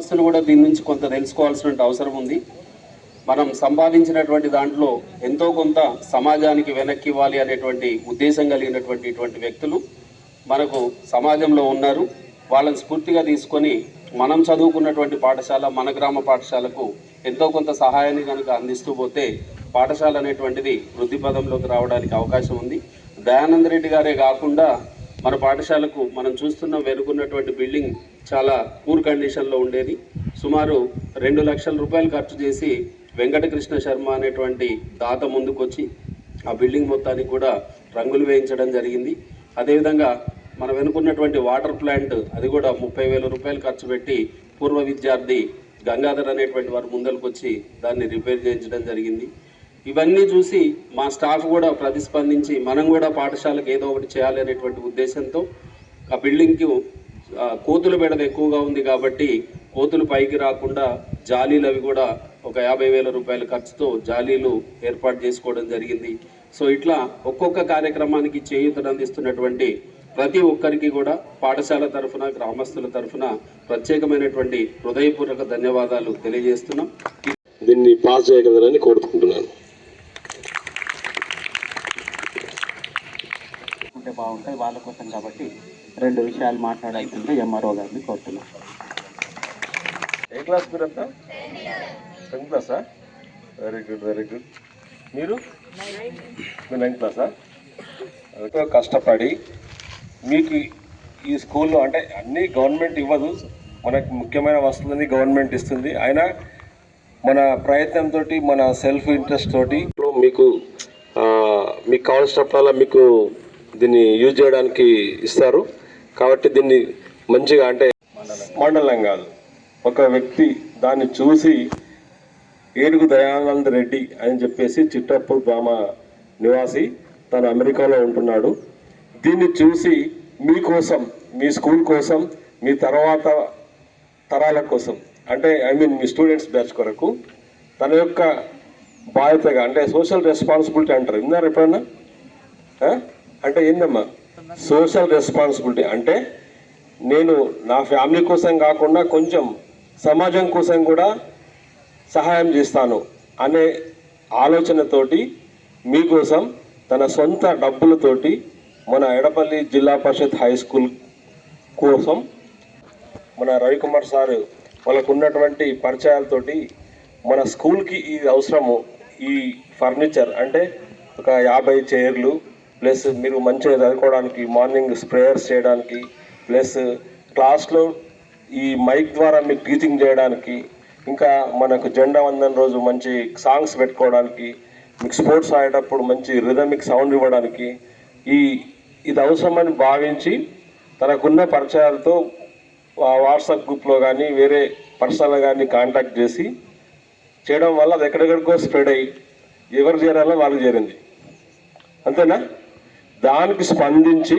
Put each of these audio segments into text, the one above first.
సంస్థలు కూడా దీని నుంచి కొంత తెలుసుకోవాల్సిన అవసరం ఉంది. మనం సంపాదించినటువంటి దాంట్లో ఎంతో కొంత సమాజానికి వెనక్కి ఇవ్వాలి అనేటువంటి ఉద్దేశం కలిగినటువంటి ఇటువంటి వ్యక్తులు మనకు సమాజంలో ఉన్నారు. వాళ్ళని స్ఫూర్తిగా తీసుకొని మనం చదువుకున్నటువంటి పాఠశాల మన గ్రామ పాఠశాలకు ఎంతో కొంత సహాయాన్ని కనుక అందిస్తూ పోతే పాఠశాల అనేటువంటిది వృద్ధి పదంలోకి రావడానికి అవకాశం ఉంది. దయానంద రెడ్డి గారే కాకుండా మన పాఠశాలకు మనం చూస్తున్న వెనుకున్నటువంటి బిల్డింగ్ చాలా పూర్ కండిషన్లో ఉండేది. సుమారు రెండు లక్షల రూపాయలు ఖర్చు చేసి వెంకటకృష్ణ శర్మ అనేటువంటి దాత ముందుకొచ్చి ఆ బిల్డింగ్ మొత్తానికి కూడా రంగులు వేయించడం జరిగింది. అదేవిధంగా మన వెనుకున్నటువంటి వాటర్ ప్లాంట్ అది కూడా ముప్పై వేల రూపాయలు ఖర్చు పెట్టి పూర్వ విద్యార్థి గంగాధర్ అనేటువంటి వారు ముందరకు వచ్చి దాన్ని రిపేర్ చేయించడం జరిగింది. ఇవన్నీ చూసి మా స్టాఫ్ కూడా ప్రతిస్పందించి మనం కూడా పాఠశాలకు ఏదో ఒకటి చేయాలి అనేటువంటి ఉద్దేశంతో ఆ బిల్డింగ్కి కోతుల బెడద ఎక్కువగా ఉంది కాబట్టి కోతులు పైకి రాకుండా జాలీలు అవి కూడా ఒక యాభై వేల రూపాయల ఖర్చుతో జాలీలు ఏర్పాటు చేసుకోవడం జరిగింది. సో ఇట్లా ఒక్కొక్క కార్యక్రమానికి చేయూతను అందిస్తున్నటువంటి ప్రతి ఒక్కరికి కూడా పాఠశాల తరఫున గ్రామస్తుల తరఫున ప్రత్యేకమైనటువంటి హృదయపూర్వక ధన్యవాదాలు తెలియజేస్తున్నాం. దీన్ని పాస్ చేయగలరని కోరుకుంటున్నాను. ఉంటే బాగుంటుంది వాళ్ళ కోసం కాబట్టి రెండు విషయాలు మాట్లాడాల్సిందే ఎంఆర్ఓ గారిని కోరుతున్నాం. ఏ క్లాస్ మీరంతా? టెన్త్ క్లాసా? వెరీ గుడ్ వెరీ గుడ్ మీరు? మీరు నైన్త్ క్లాసా? ఎంతో కష్టపడి మీకు ఈ స్కూల్లో అంటే అన్నీ గవర్నమెంట్ ఇవ్వదు మనకు ముఖ్యమైన వస్తువులన్నీ గవర్నమెంట్ ఇస్తుంది. అయినా మన ప్రయత్నంతో మన సెల్ఫ్ ఇంట్రెస్ట్ తోటి మీకు మీకు కావాల్సినప్పుడల్లా మీకు దీన్ని యూజ్ చేయడానికి ఇస్తారు. కాబట్టి దీన్ని మంచిగా అంటే మండలం కాదు. ఒక వ్యక్తి దాన్ని చూసి ఏడుగు దయానంద రెడ్డి అని చెప్పేసి చిట్టపూర్ గ్రామ నివాసి తను అమెరికాలో ఉంటున్నాడు. దీన్ని చూసి మీకోసం మీ స్కూల్ కోసం మీ తర్వాత తరాల కోసం అంటే ఐ మీన్ మీ స్టూడెంట్స్ బ్యాచ్ కొరకు తన యొక్క బాధ్యతగా అంటే సోషల్ రెస్పాన్సిబిలిటీ అంటారు. విన్నారు ఎప్పుడన్నా? అంటే ఏందమ్మా? సోషల్ రెస్పాన్సిబిలిటీ అంటే నేను నా ఫ్యామిలీ కోసం కాకుండా కొంచెం సమాజం కోసం కూడా సహాయం చేస్తాను అనే ఆలోచనతోటి మీకోసం తన సొంత డబ్బులతోటి మన ఎడపల్లి జిల్లా పరిషత్ హై స్కూల్ కోసం మన రవికుమార్ సారు వాళ్ళకు ఉన్నటువంటి పరిచయాలతోటి మన స్కూల్కి ఇది అవసరము ఈ ఫర్నిచర్ అంటే ఒక యాభై చైర్లు ప్లస్ మీరు మంచిగా చదువుకోవడానికి మార్నింగ్ స్ప్రేయర్స్ చేయడానికి ప్లస్ క్లాస్లో ఈ మైక్ ద్వారా మీకు టీచింగ్ చేయడానికి ఇంకా మనకు జెండా వందన రోజు మంచి సాంగ్స్ పెట్టుకోవడానికి మీకు స్పోర్ట్స్ ఆడేటప్పుడు మంచి రిథమిక్ సౌండ్ ఇవ్వడానికి ఈ ఇది అవసరమని భావించి తనకున్న పరిచయాలతో వాట్సాప్ గ్రూప్లో కానీ వేరే పర్సనల్ కానీ కాంటాక్ట్ చేసి చేయడం వల్ల అది ఎక్కడెక్కడికో స్ప్రెడ్ అయ్యి ఎవరు చేరాలో వాళ్ళకి చేరింది. అంతేనా? దానికి స్పందించి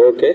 ఓకే.